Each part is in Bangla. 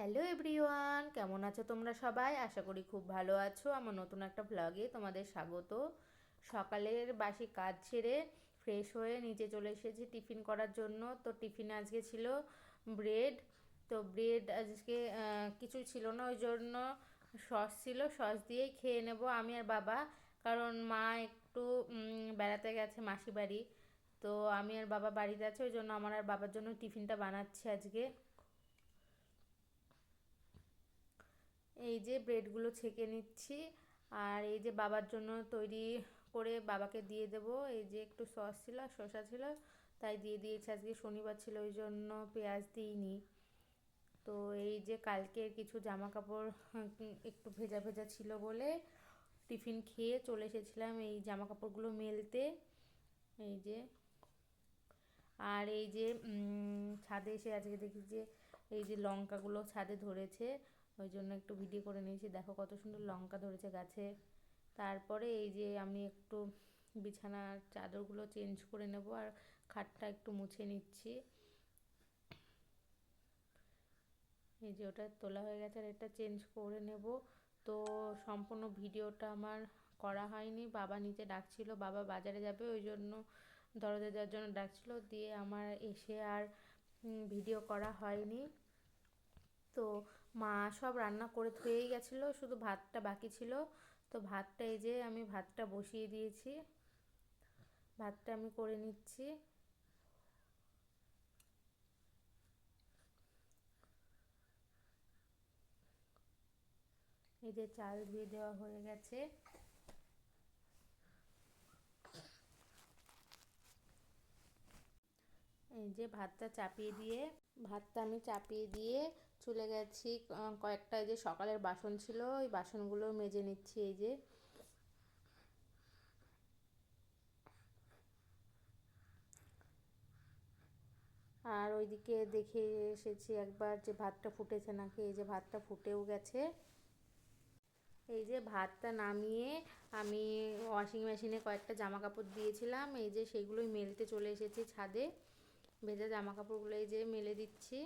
হ্যালো এভরিওয়ান, কেমন আছো তোমরা সবাই? আশা করি খুব ভালো আছো। আমার নতুন একটা ব্লগে তোমাদের স্বাগত। সকালের বাসি কাজ ছেড়ে ফ্রেশ হয়ে নিচে চলে এসেছি টিফিন করার জন্য। তো টিফিনে আজকে ছিল ব্রেড তো ব্রেড আজকে কিছু ছিল না, ওই জন্য সস ছিল। সস দিয়েই খেয়ে নেব আমি আর বাবা। কারণ মা একটু বেড়াতে গেছে মাসি বাড়ি। তো আমি আর বাবা বাড়িতে আছে, ওই জন্য আমার আর বাবার জন্য টিফিনটা বানাচ্ছি আজকে। এই যে ব্রেডগুলো ছেঁকে নিচ্ছি আর এই যে বাবার জন্য তৈরি করে বাবাকে দিয়ে দেব। এই যে একটু সস ছিল আর শসা ছিল, তাই দিয়ে দিয়েছি। আজকে শনিবার ছিল, ওই জন্য পেঁয়াজ দিইনি। তো এই যে কালকের কিছু জামা কাপড় একটু ভেজা ভেজা ছিল বলে টিফিন খেয়ে চলে এসেছিলাম এই জামা কাপড়গুলো মেলতে। এই যে, আর এই যে ছাদে এসে আজকে দেখি যে এই যে লঙ্কাগুলো ছাদে ধরেছে। ওই জন্য একটু ভিডিও করে নিয়েছি। দেখো কত সুন্দর লঙ্কা ধরেছে গাছে। তারপরে এই যে আমি একটু বিছানার চাদরগুলো চেঞ্জ করে নেব আর খাটটা একটু মুছে নিচ্ছি। এই যে ওটা তোলা হয়ে গেছে আর এটা চেঞ্জ করে নেব। তো সম্পূর্ণ ভিডিওটা আমার করা হয়নি। বাবা নিচে ডাকছিল, বাবা বাজারে যাবে ওই জন্য দরজা যাওয়ার জন্য ডাকছিল। দিয়ে আমার এসে আর ভিডিও করা হয়নি। তো মা সব রান্না করে ধুয়েই গেছিল, শুধু ভাতটা বাকি ছিল। তো ভাতটা এই যে আমি ভাতটা বসিয়ে দিয়েছি। ভাতটা আমি করে নিচ্ছি। এই যে চাল ধুয়ে দেওয়া হয়ে গেছে। এই যে ভাতটা চাপিয়ে দিয়ে, ভাতটা আমি চাপিয়ে দিয়ে চলে গেছি কয়েকটা এই যে সকালের বাসন ছিল, ওই বাসনগুলো মেজে নিচ্ছি এই যে। আর ওইদিকে দেখে এসেছি একবার যে ভাতটা ফুটেছে নাকি, এই যে ভাতটা ফুটেও গেছে। এই যে ভাতটা নামিয়ে আমি ওয়াশিং মেশিনে কয়েকটা জামা কাপড় দিয়েছিলাম, এই যে সেগুলোই মেলতে চলে এসেছি ছাদে। ভেজা জামা কাপড়গুলো এই যে মেলে দিচ্ছি।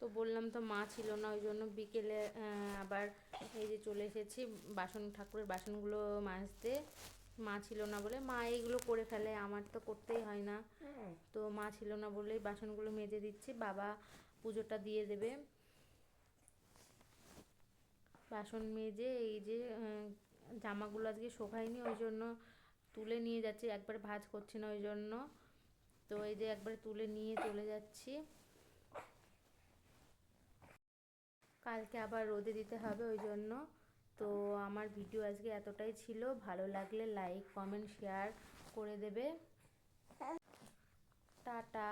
তো বললাম তো মা ছিল না ওই জন্য বিকেলে আবার এই যে চলে এসেছি বাসন ঠাকুরের বাসনগুলো মাজতে। মা ছিল না বলে মা এইগুলো করে ফেলে আমার তো করতেই হয় না। তো মা ছিল না বলেই বাসনগুলো মেজে দিচ্ছি বাবা পুজোটা দিয়ে দেবে। বাসন মেজে এই যে জামাগুলো আজকে শোকায়নি ওই জন্য তুলে নিয়ে যাচ্ছি একবার ভাঁজ করছি না ওই জন্য। তো এই যে একবার তুলে নিয়ে চলে যাচ্ছি। কালকে আবার রোদে দিতে হবে ওই জন্য। তো আমার ভিডিও আজকে এতটাই ছিল। ভালো লাগলে লাইক কমেন্ট শেয়ার করে দেবে। টাটা।